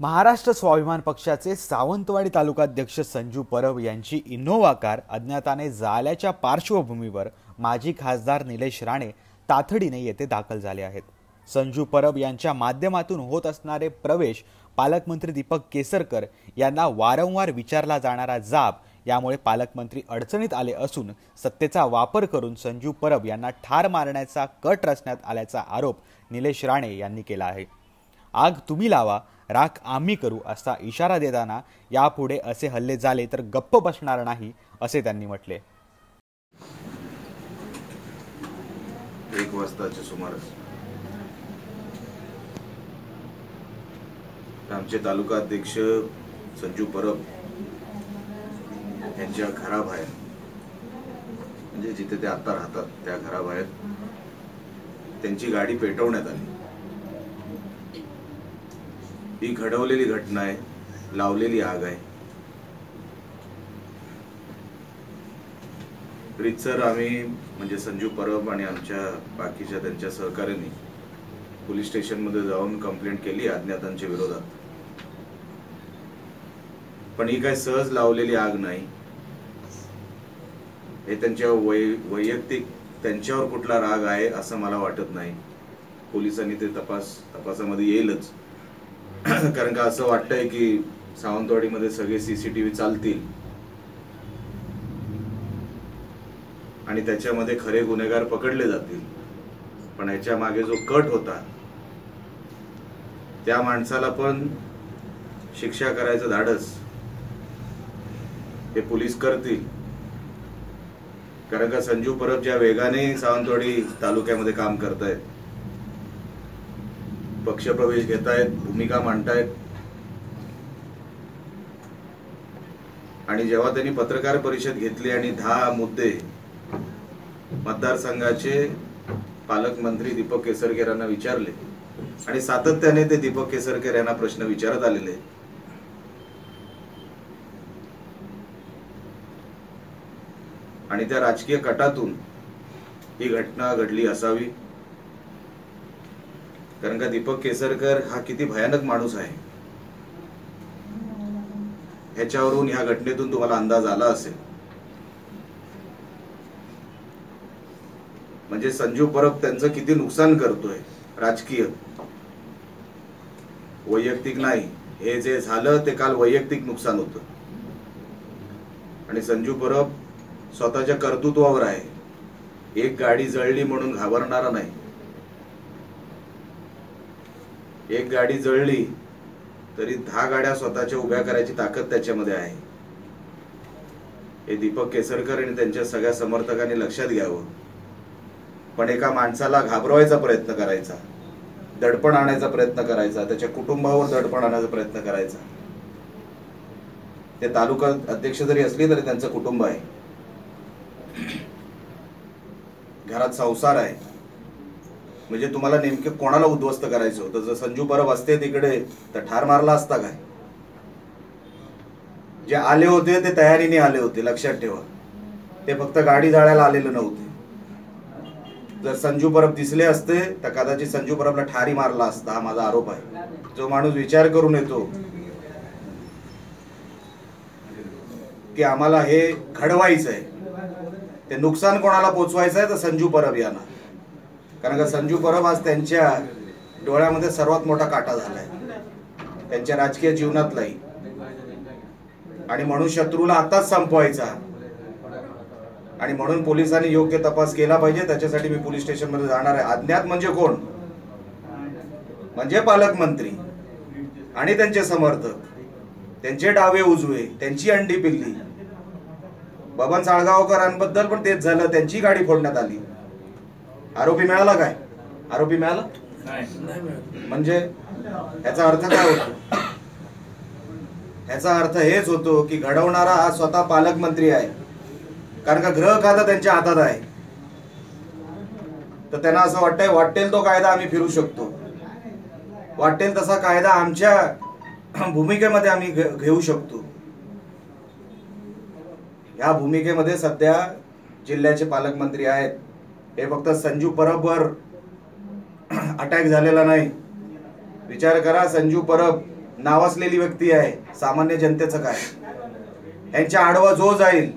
महाराष्ट्र स्वाभिमान पक्षाचे सावंतवाडी तालुकाध्यक्ष संजू परब यांची इनोव्हा कार अज्ञाताने जाल्याच्या पार्श्वभूमीवर माजी खासदार निलेश राणे तातडीने येथे दाखल झाले आहेत. संजू परब यांच्या माध्यमातून होत असणारे प्रवेश पालकमंत्री दीपक केसरकर यांना वारंवार विचारला जाणारा जाब यामुळे पालकमंत्री अडचणीत आले असून सत्तेचा वापर करून संजू परब यांना ठार मारण्याचा कट रचण्यात आल्याचा आरोप निलेश राणे यांनी केला आहे. आग तुम्ही लावा राख आम्ही करू असा इशारा देताना यापुढे असे हल्ले झाले तर गप्प बसणार नाही असे त्यांनी म्हटले. एक वाजताच्या सुमारास आमचे तालुका अध्यक्ष संजू परब यांच्या घराबाहेर म्हणजे जिथे ते आता राहतात त्या घराबाहेर त्यांची गाडी पेटवण्यात आली. ही घडवलेली घटना आहे लावलेली आग आहे. रितसर आम्ही म्हणजे संजू परब आणि आमच्या बाकीच्या त्यांच्या सहकार्यांनी पोलीस स्टेशनमध्ये जाऊन कंप्लेंट केली अज्ञातांच्या विरोधात. पण ही काय सहज लावलेली आग नाही. हे त्यांच्या वै वैयक्तिक त्यांच्यावर कुठला राग आहे असं मला वाटत नाही. पोलिसांनी ते तपास तपासामध्ये येईलच. कारण का असं वाटतंय की सावंतवाडीमध्ये सगळे सीसीटीव्ही चालतील. आणि त्याच्यामध्ये खरे गुन्हेगार पकडले जातील. पण याच्या मागे जो कट होता त्या माणसाला पण शिक्षा करायचं धाडस. हे पोलीस करतील. कारण का संजू परब ज्या वेगाने सावंतवाडी तालुक्यामध्ये काम करतायत पक्षप्रवेश घेतायत भूमिका मांडतायत. आणि जेव्हा त्यांनी पत्रकार परिषद घेतली आणि दहा मुद्दे मतदारसंघाचे पालकमंत्री दीपक केसरकर यांना विचारले आणि सातत्याने ते दीपक केसरकर यांना प्रश्न विचारत आलेले. आणि त्या राजकीय कटातून ही घटना घडली असावी. कारण का दीपक केसरकर हा किती भयानक माणूस आहे. ह्याच्यावरून ह्या घटनेतून तुम्हाला अंदाज आला असेल. म्हणजे संजू परब त्यांचं किती नुकसान करतोय राजकीय. वैयक्तिक नाही. हे जे झालं ते काल वैयक्तिक नुकसान होतं. आणि संजू परब स्वतःच्या कर्तृत्वावर आहे. एक गाडी जळली म्हणून घाबरणारा नाही. एक गाडी जळली तरी दहा गाड्या स्वतःच्या उभ्या करायची ताकद त्याच्यामध्ये आहे. हे दीपक केसरकर आणि त्यांच्या सगळ्या समर्थकांनी लक्षात घ्यावं. पण एका माणसाला घाबरवायचा प्रयत्न करायचा दडपण आणायचा प्रयत्न करायचा त्याच्या कुटुंबावर दडपण आणायचा प्रयत्न करायचा. ते तालुका अध्यक्ष जरी असले तरी त्यांचं कुटुंब आहे. घरात संसार आहे. म्हणजे तुम्हाला नेमके कोणाला उद्ध्वस्त करायचं होतं? जर संजू परब असते तिकडे तर ठार मारला असता काय? जे आले होते ते तयारीने आले होते लक्षात ठेवा. ते फक्त गाडी जाळायला आलेले नव्हते. जर संजू परब दिसले असते तर कदाचित संजू परबला ठारी मारला असता हा माझा आरोप आहे. जो माणूस विचार करून येतो की आम्हाला हे घडवायचं आहे ते नुकसान कोणाला पोचवायचं आहे तर संजू परब यांना. कारण का संजू परब आज त्यांच्या डोळ्यामध्ये सर्वात मोठा काटा झालाय. त्यांच्या राजकीय जीवनातलाही. आणि म्हणून शत्रूला आताच संपवायचा. आणि म्हणून पोलिसांनी योग्य तपास केला पाहिजे. त्याच्यासाठी मी पोलीस स्टेशनमध्ये जाणार आहे. अज्ञात म्हणजे कोण? म्हणजे पालकमंत्री. आणि त्यांचे समर्थक. त्यांचे डावे उजवे. त्यांची अंडी पिल्ली. बबन साळगावकरांबद्दल पण तेच झालं. त्यांची गाडी फोडण्यात आली. आरोपी मिळाला काय? आरोपी मिळाला? म्हणजे याचा अर्थ काय होतो? याचा अर्थ हेच होतो की घडवणारा हा स्वतः पालकमंत्री आहे. कारण का ग्रह खातं त्यांच्या हातात आहे. तर त्यांना असं वाटतंय वाटेल तो कायदा आम्ही फिरू शकतो. वाटेल तसा कायदा आमच्या भूमिकेमध्ये आम्ही घेऊ शकतो. या भूमिकेमध्ये सध्या जिल्ह्याचे पालकमंत्री आहेत. हे फक्त संजू परबवर अटॅक झालेला नाही. विचार करा संजू परब नावासलेली व्यक्ती आहे सामान्य जनतेचं काय? यांच्या आडवा जो जाईल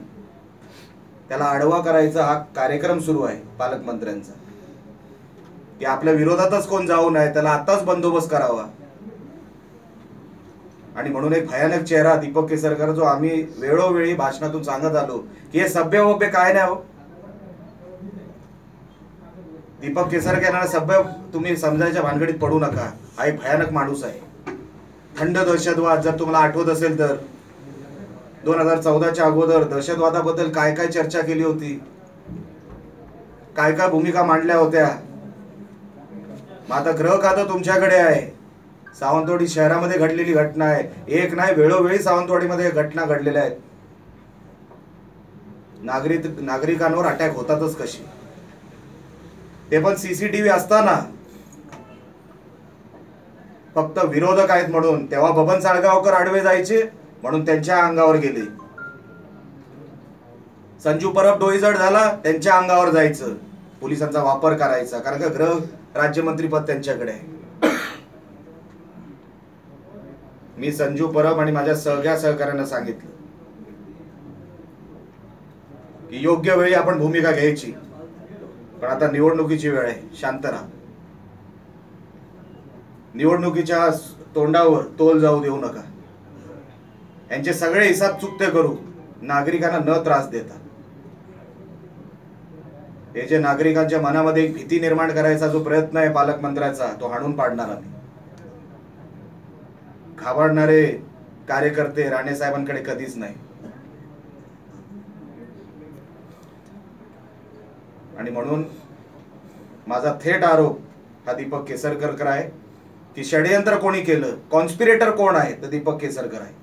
त्याला आडवा करायचा हा कार्यक्रम सुरू आहे पालकमंत्र्यांचा. की आपल्या विरोधातच कोण जाऊ नये त्याला आताच बंदोबस्त करावा. आणि म्हणून एक भयानक चेहरा दीपक केसरकर जो आम्ही वेळोवेळी भाषणातून सांगत आलो की हे सभ्य वभ्य काय नाही हो? दीपक केसरकर यांना सभ्य तुम्ही समजायच्या भानगडीत पडू नका. हा एक भयानक माणूस आहे. थंड दहशतवाद जर तुम्हाला आठवत असेल तर. दोन हजार चौदाच्या अगोदर दहशतवादाबद्दल काय काय चर्चा केली होती? काय काय भूमिका मांडल्या होत्या? मग आता ग्रह खातं तुमच्याकडे आहे? सावंतवाडी शहरामध्ये घडलेली घटना आहे. एक नाही वेळोवेळी सावंतवाडीमध्ये घटना घडलेल्या आहेत. नागरिक नागरिकांवर अटॅक होतातच कशी? ते पण सीसीटीव्ही असताना. फक्त विरोधक आहेत म्हणून. तेव्हा बबन साळगावकर आडवे जायचे म्हणून त्यांच्या अंगावर गेले. संजू परब डोईजड झाला त्यांच्या अंगावर जायचं. पोलिसांचा वापर करायचा कारण का गृह राज्यमंत्रीपद त्यांच्याकडे आहे. मी संजू परब आणि माझ्या सगळ्या सहकार्यांना सांगितलं की योग्य वेळी आपण भूमिका घ्यायची. पण आता निवडणुकीची वेळ आहे. शांत राहा. निवडणुकीच्या तोंडावर तोल जाऊ देऊ नका. यांचे सगळे हिसाब चुकते करू. नागरिकांना न त्रास देता. हे जे नागरिकांच्या मनामध्ये एक भीती निर्माण करायचा जो प्रयत्न आहे पालकमंत्र्याचा तो हाणून पाडणार आम्ही. घाबरणारे कार्यकर्ते राणे साहेबांकडे कधीच नाही. आणि म्हणून माझा थेट आरोप हा दीपक केसरकर आहे. की षडयंत्र कोणी केलं कॉन्स्पिरेटर कोण आहे तर दीपक केसरकर आहे.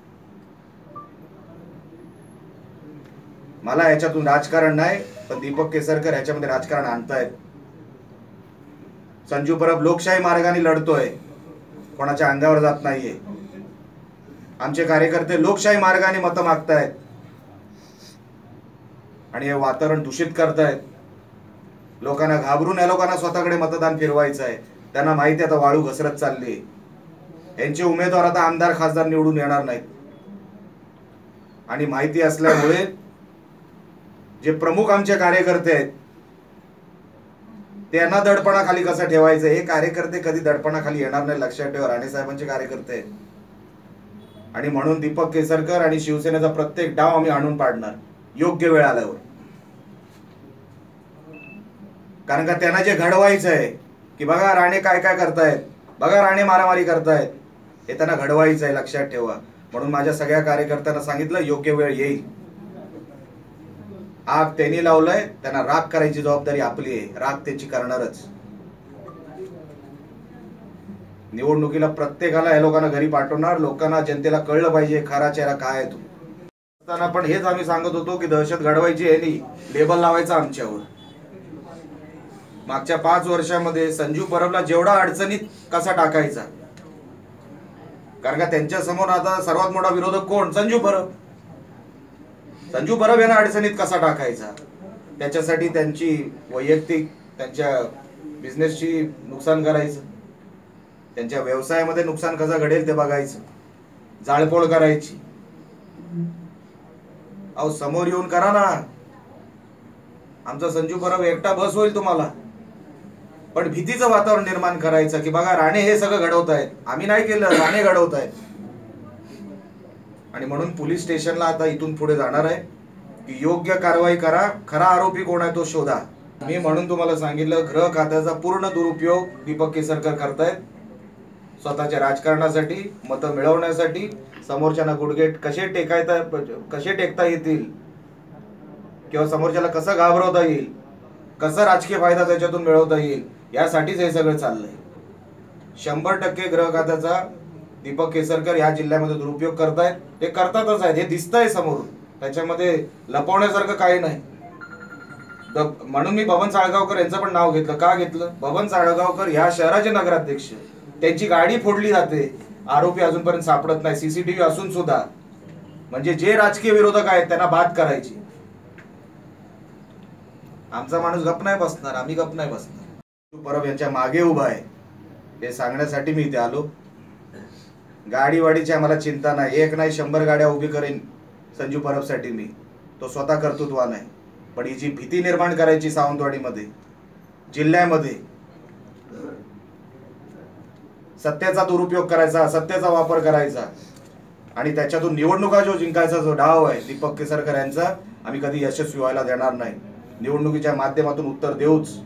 मला याच्यातून राजकारण नाही पण दीपक केसरकर याच्यामध्ये राजकारण आणतायत. संजू परब लोकशाही मार्गाने लढतोय. कोणाच्या अंगावर जात नाहीये. आमचे कार्यकर्ते लोकशाही मार्गाने मतं मागतायत. आणि हे वातावरण दूषित करतायत. लोकांना घाबरून या लोकांना स्वतःकडे मतदान फिरवायचं आहे. त्यांना माहिती आता वाळू घसरत चालली यांचे उमेदवार आता आमदार खासदार निवडून येणार नाहीत. आणि माहिती असल्यामुळे जे प्रमुख आमचे कार्यकर्ते आहेत त्यांना दडपणाखाली कसं ठेवायचं? हे कार्यकर्ते कधी दडपणाखाली येणार नाही लक्षात ठेवा. राणे साहेबांचे कार्यकर्ते आणि म्हणून दीपक केसरकर आणि शिवसेनेचा प्रत्येक डाव आम्ही आणून पाडणार. योग्य वेळ आल्यावर. कारण का त्यांना जे घडवायचं आहे की बघा राणे काय काय करतायत बघा राणे मारामारी करतायत हे त्यांना घडवायचं आहे लक्षात ठेवा. म्हणून माझ्या सगळ्या कार्यकर्त्यांना सांगितलं योग्य वेळ येईल. आग त्यांनी लावलंय त्यांना राग करायची जबाबदारी आपली आहे. राग त्याची करणारच. निवडणुकीला प्रत्येकाला या लोकांना घरी पाठवणार लोकांना जनतेला कळलं पाहिजे खरा चेहरा काय आहे तो. पण हेच आम्ही सांगत होतो की दहशत घडवायची आहे नाही लेबल लावायचं आमच्यावर. मागच्या पाच वर्षामध्ये संजू परबला जेवढा अडचणीत कसा टाकायचा? कारण का त्यांच्यासमोर आता सर्वात मोठा विरोधक कोण? संजू परब. संजू परब यांना अडचणीत कसा टाकायचा? त्याच्यासाठी त्यांची वैयक्तिक त्यांच्या बिझनेसची नुकसान करायचं. त्यांच्या व्यवसायामध्ये नुकसान कसं घडेल ते बघायचं. जाळपोळ करायची. अहो समोर येऊन करा ना. आमचा संजू परब एकटा बस होईल तुम्हाला. पण भीतीचं वातावरण निर्माण करायचं की बघा राणे हे सगळं घडवत आहेत. आम्ही नाही केलं राणे घडवत आहेत. आणि म्हणून पोलीस स्टेशनला आता इथून पुढे जाणार आहे. की योग्य कारवाई करा खरा आरोपी कोण आहे तो शोधा. मी म्हणून तुम्हाला सांगितलं गृह खात्याचा पूर्ण दुरुपयोग दीपक केसरकर करतायत. स्वतःच्या राजकारणासाठी मतं मिळवण्यासाठी समोरच्यांना गुडगेट कसे टेकायता कसे टेकता येतील? किंवा समोरच्याला कसं घाबरवता येईल? कसा राजकीय फायदा त्याच्यातून मिळवता येईल यासाठीच हे सगळं चाललंय. शंभर टक्के ग्रह खात्याचा दीपक केसरकर ह्या जिल्ह्यामध्ये दुरुपयोग करतायत. ते करतातच आहेत हे दिसतंय समोरून. त्याच्यामध्ये लपवण्यासारखं काही नाही. म्हणून मी बबन साळगावकर यांचं पण नाव घेतलं. का घेतलं? बबन साळगावकर ह्या शहराचे नगराध्यक्ष. त्यांची गाडी फोडली जाते. आरोपी अजूनपर्यंत सापडत नाही. सीसीटीव्ही असून सुद्धा. म्हणजे जे राजकीय विरोधक आहेत त्यांना बाद करायची. आमचा माणूस गप नाही बसणार आम्ही गप नाही बसणार. परब यांच्या मागे उभा आहे. हे सांगण्यासाठी मी इथे आलो. गाडीवाडीची आम्हाला चिंता नाही. एक नाही शंभर गाड्या उभी करेन संजू परबसाठी मी. तो स्वतः कर्तृत्वान आहे. पण ही जी भीती निर्माण करायची सावंतवाडीमध्ये जिल्ह्यामध्ये सत्तेचा दुरुपयोग करायचा सत्तेचा वापर करायचा आणि त्याच्यातून निवडणुका जो जिंकायचा जो डाव आहे दीपक केसरकर यांचा आम्ही कधी यशस्वी व्हायला देणार नाही. निवडणुकीच्या माध्यमातून उत्तर देऊच.